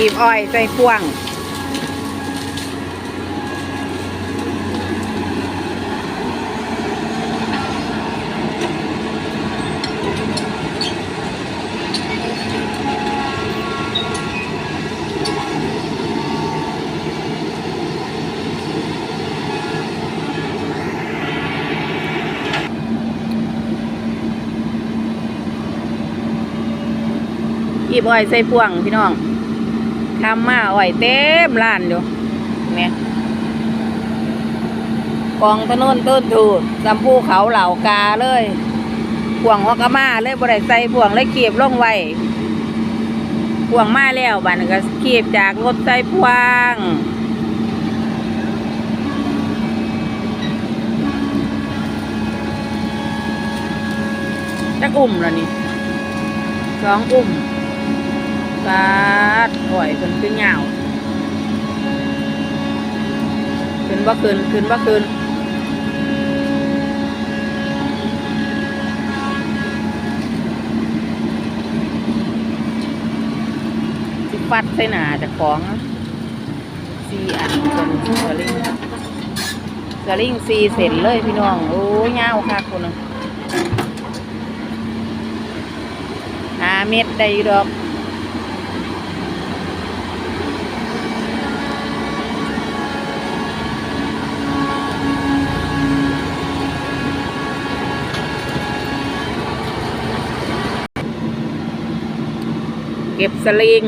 กีบอ้อยใส่พวงกีบอ้อยใส่พวงพี่น้อง ทำมาอ้อยเต็มร้านอยู่เนี่ยกองถนนต้นถูดจำพูเขาเหล่ากาเลยพวงฮอกมาเลยบ่ได้ใส่พวงเลยเก็บลงไว้พวงมาแล้วบันนก็เก็บจากรถใส่พวงจักอุ่มแล้วนี่สองอุ่ม สาดปล่อยเพิ่นขึ้นเหงาขึ้นบ่ขึ้นขึ้นบ่ขึ้นสิฟัดใส่หนาจากของสี่อันเป็นสลิงสลิงสี่เสร็จเลยพี่น้อง โอ้ยเหงาค่ะคนนึงหาเม็ดได้ดอก เก็บสลิง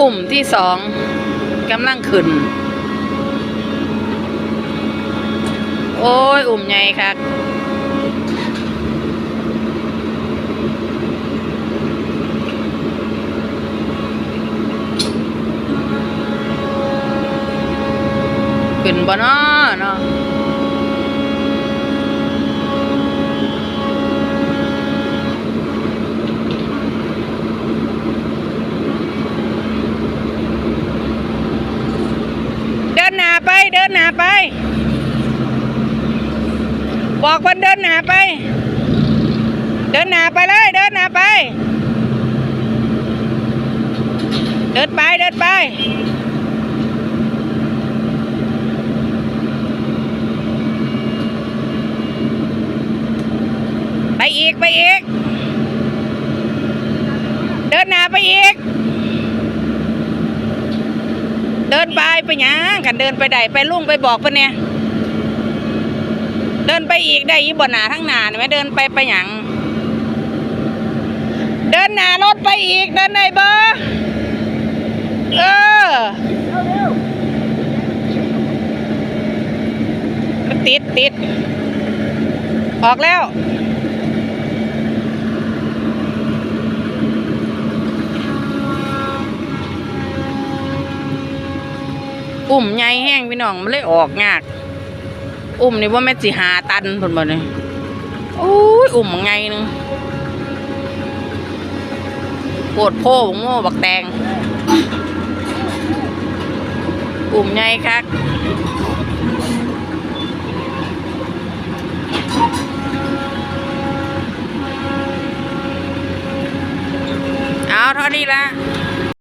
อุ่ม ที่สองกำลังขึ้น โอ้ย อุ่มใหญ่ครับขึ้นบ่นาะเนาะเดินหน้าไป เดินหน้าไป บอกคนเดินหนาไป เดินหนาไปเลย เดินหนาไป เดินไปเดินไปไปอีกไปอีก เดินหนาไปอีก เดินไปไปยังกันเดินไปไดไปลุ่งไปบอกเพิ่นเนี่ย เดินไปอีกได้อีบ่หนาทั้งหนาเนไหมเดินไปไปหยังเดินหนารถไปอีกเดินได้เบอร์เออติดติดออกแล้ว อุ้มใหญ่แห้งพี่น้องมันเลยออกยาก อุ้มนี่ว่าแม่สิหาตันผลบ่เนี่ยโอ้ยอุ้มมันไงนึงปวดโพบักโม่บักแดงอุ้มใหญ่คักเอาเท่านี้ละ